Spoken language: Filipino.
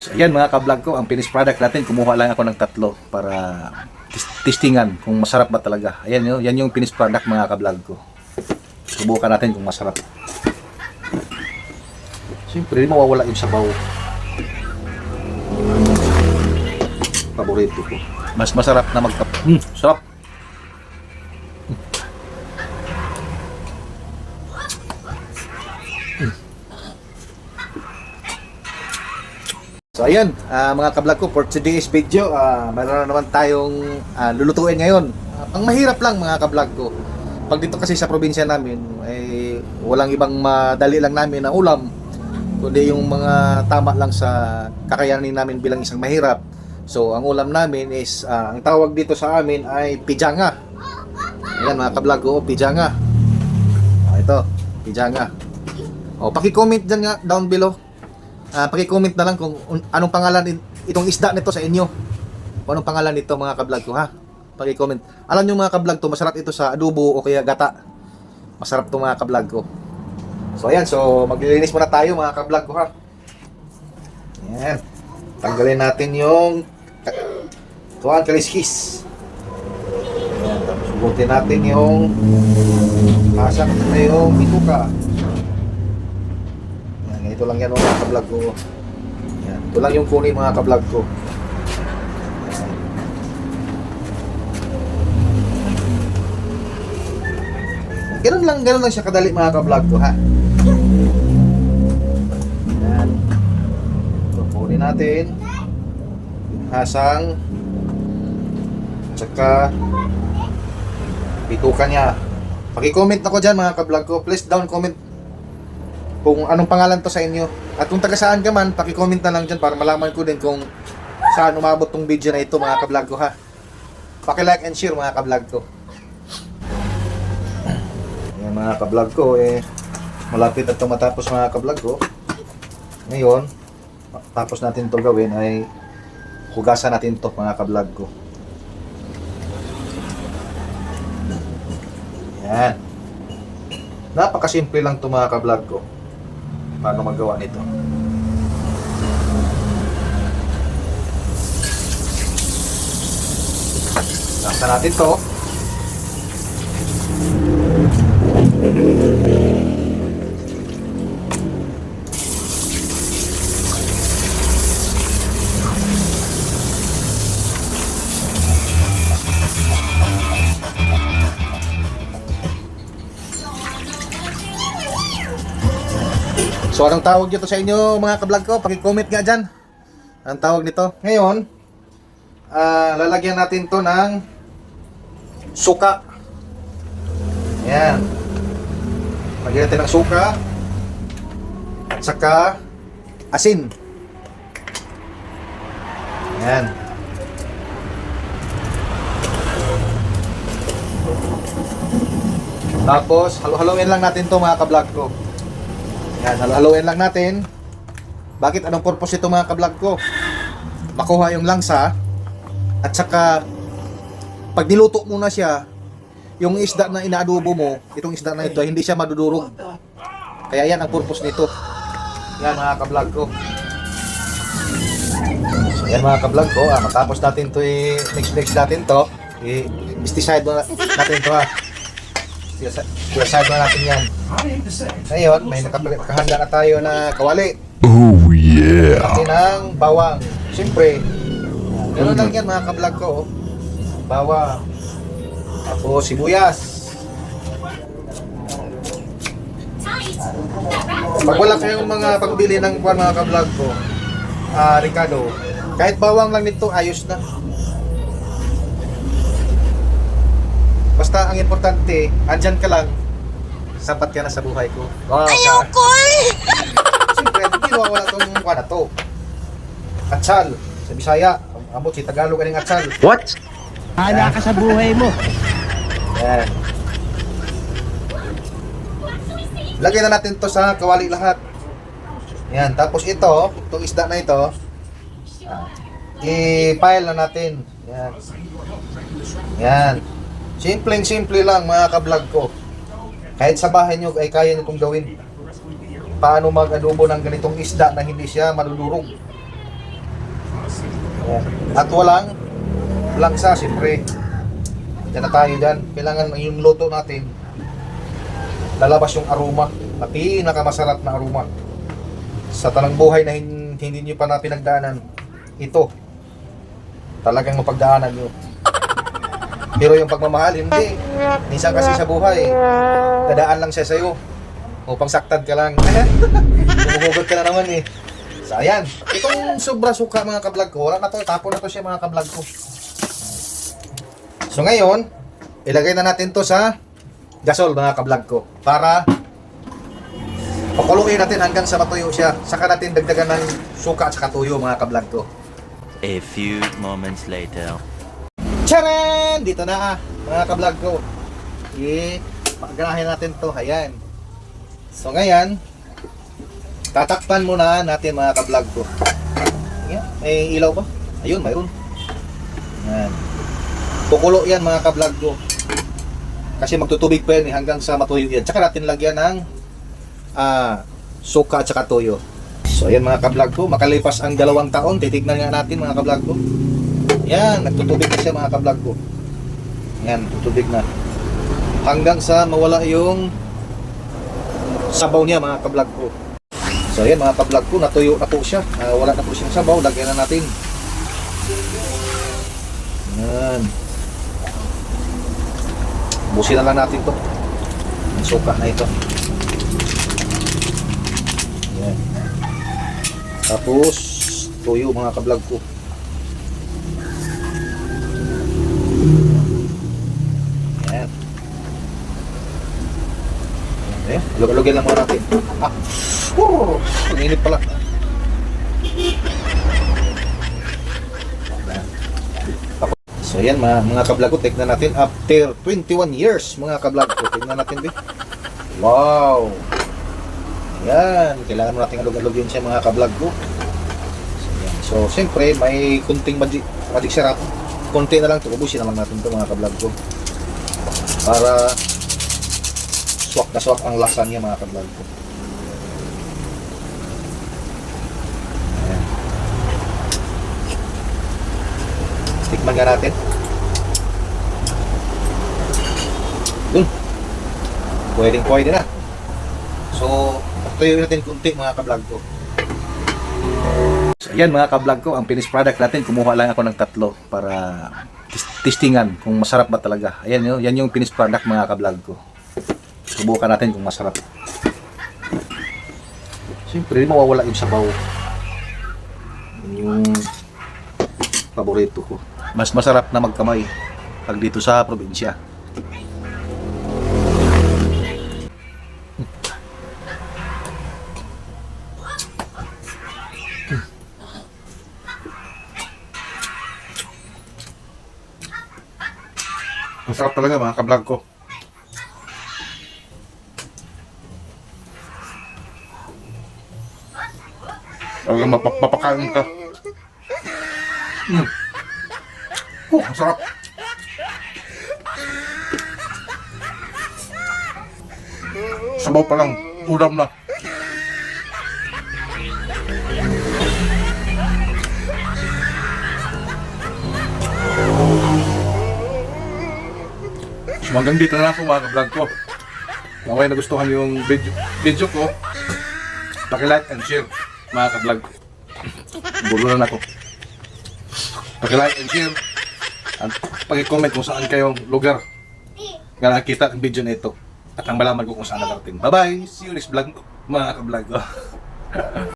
So, ayan mga ka-vlog ko, ang finished product natin, kumuha lang ako ng tatlo para testingan kung masarap ba talaga. Ayan yun, yan yung finished product mga ka-vlog ko. Subukan natin kung masarap. Siyempre, di mawawala yung sabaw. Paborito ko. Mas masarap na magtap. Hmm, sarap. So ayan, ah, mga kablog ko, for today's video, uh, mayroon na naman tayong ah, lulutuin ngayon. Ah, ang mahirap lang mga kablog ko. Pag dito kasi sa probinsya namin, eh, walang ibang madali lang namin na ulam. Kundi yung mga tama lang sa kakayanin namin bilang isang mahirap. So ang ulam namin is, ah, ang tawag dito sa amin ay pijanga. Ayan mga kablog ko, pijanga. Ah, ito, pijanga. O, paki-comment dyan nga down below Ah, paki-comment na lang kung un- anong pangalan itong isda nito sa inyo. Kung anong pangalan nito mga ka-vlog ko ha. Paki-comment. Alam niyo mga ka-vlog to, masarap ito sa adobo o kaya gata. Masarap to mga ka-vlog ko. So ayan, so maglilinis muna tayo mga ka-vlog ko ha. Ayan. Tanggalin natin yung tuwan kaliskis. Ayan, tapos sugutin natin yung pasak na yung bituka. Ito lang yan mga ka-vlog ko. Yan, ito lang yung kunin mga ka-vlog ko. Yan. Ganun lang, ganun lang siya kadali mga ka-vlog ko ha. Yan. Ito, kunin natin. Hasang. Tsaka bitukan niya. Paki-comment ako dyan mga ka-vlog ko. Please down comment kung anong pangalan to sa inyo. At kung taga saan ka man, paki-comment na lang dyan para malaman ko din kung saan umabot tong video na ito mga ka-vlog ko ha. Paki-like and share mga ka-vlog ko. Yan mga ka-vlog ko eh malapit na ito matapos mga ka-vlog ko. Ngayon, tapos natin to gawin ay hugasan natin to mga ka-vlog ko. Yan. Napakasimple lang to mga ka-vlog ko. Paano magawa nito? Nasa natin to. So anong tawag nito sa inyo mga ka-vlog ko? Paki-comment nga dyan. Anong tawag nito? Ngayon, ah, lalagyan natin to ng suka. Yan. Lagyan natin ng suka. At saka asin. Yan. Tapos, halo-haloin lang natin to mga ka-vlog ko. Yan, halo-haloin lang natin. Bakit? Anong purpose ito mga ka-vlog ko? Makuha yung langsa at saka pag niluto mo na siya, yung isda na inaadobo mo, itong isda na ito, hindi siya madudurog. Kaya yan ang purpose nito. Yan mga ka-vlog ko. Yan mga ka-vlog ko, ah, matapos natin to i-mix-mix natin to, i-pesticide natin to ha. Pesticide mo natin yan. Ngayon, may nakahanda na tayo na kawali. Oh yeah. Pati ng bawang. Siyempre, gano'n lang yan mga ka-vlog ko. oh. Bawang. Tapos sibuyas. Pag wala kayong mga pagbili ng kwan mga ka-vlog ko, ah Ricardo, kahit bawang lang nito, ayos na. Basta ang importante, andyan ka lang, sapat ka na sa buhay ko. Wow, Ayoko Siyempre, hindi wala itong kwan na to. Atsal, sa Bisaya, ambot si Tagalog aning atsal. What? Hala ka sa buhay mo. Yan. Lagay na natin to sa kawali lahat. Yan, tapos ito, itong isda na ito, ah, i-pile na natin. Yan. Yan. Simpleng simple lang mga ka-vlog ko. Kahit sa bahay nyo ay kaya nyo itong gawin. Paano mag-adobo ng ganitong isda na hindi siya malulurog. At walang langsa, siyempre. Yan na tayo dyan. Kailangan yung luto natin, lalabas yung aroma. Na pinakamasarap na aroma. Sa tanang buhay na hin- hindi nyo pa na pinagdaanan, ito, talagang mapagdaanan nyo. Pero yung pagmamahal, hindi. Minsan kasi sa buhay, dadaan lang siya sa'yo. Upang saktan ka lang. Humuhugot ka na naman eh. So ayan, itong sobra suka mga kablog ko, wala na to, tapon na to siya mga kablog ko. So ngayon, ilagay na natin to sa gasol mga kablog ko para pakuluin natin hanggang sa matuyo siya. Saka natin dagdagan ng suka at saka tuyo mga kablog ko. A few moments later. Charan! Dito na ah, mga kablog ko. Eh, paganahin natin to. Ayan. So ngayon, tatakpan muna natin mga kablog ko. Ayan, may ilaw ba? Ayun, mayroon. Ayan. Kukulo yan mga kablog ko. Kasi magtutubig pa yan eh, hanggang sa matuyo yan. Tsaka natin lagyan ng ah, suka at saka toyo. So ayan mga kablog ko, makalipas ang dalawang taon, titignan nga natin mga kablog ko. Yan, nagtutubig na siya mga kablog ko. Yan, tutubig na. Hanggang sa mawala yung sabaw niya mga kablog ko. So yan mga kablog ko, natuyo na po siya. Ah, wala na po siyang sabaw, lagyan na natin. Yan. Busin na lang natin to. Ang suka na ito. Yan. Tapos, tuyo mga kablog ko. Ayan, lugin lang muna natin. Ah, oh, ang init pala. So yan mga, mga kablog ko, tignan natin after 21 years mga kablog ko. Tignan natin din. Wow! Yan, kailangan mo natin alog-alogin siya mga kablog ko. So, yan. so siyempre may kunting magic, magic syrup. Kunti na lang ito, ubusin na lang natin ito mga kablog ko. Para swak na swak ang lasa niya mga kablog ko. Ayan. Tikman nga natin. Dun. Pwedeng pwede na. So, tuyo natin kunti mga kablog ko. So, ayan mga kablog ko, ang finished product natin, kumuha lang ako ng tatlo para testingan kung masarap ba talaga. Ayan yun, yan yung finished product mga kablog ko. Subukan natin kung masarap. Siyempre, mawawala yung sabaw. Yun Yung paborito ko. Mas masarap na magkamay pag dito sa probinsya. Masarap talaga mga kablog ko. Talagang mapap mapakain ka. Mm. Oh, sarap. Sabaw pa lang, ulam na. So hanggang dito na ako mga vlog ko. Kung kayo nagustuhan yung video, video ko, paki-like and share mga ka-vlog. Bulo na ako. Paki-like and share at paki-comment kung saan kayong lugar nga nakita ang video na ito at ang malaman ko kung saan nakarating. Bye-bye! See you next vlog mga ka-vlog.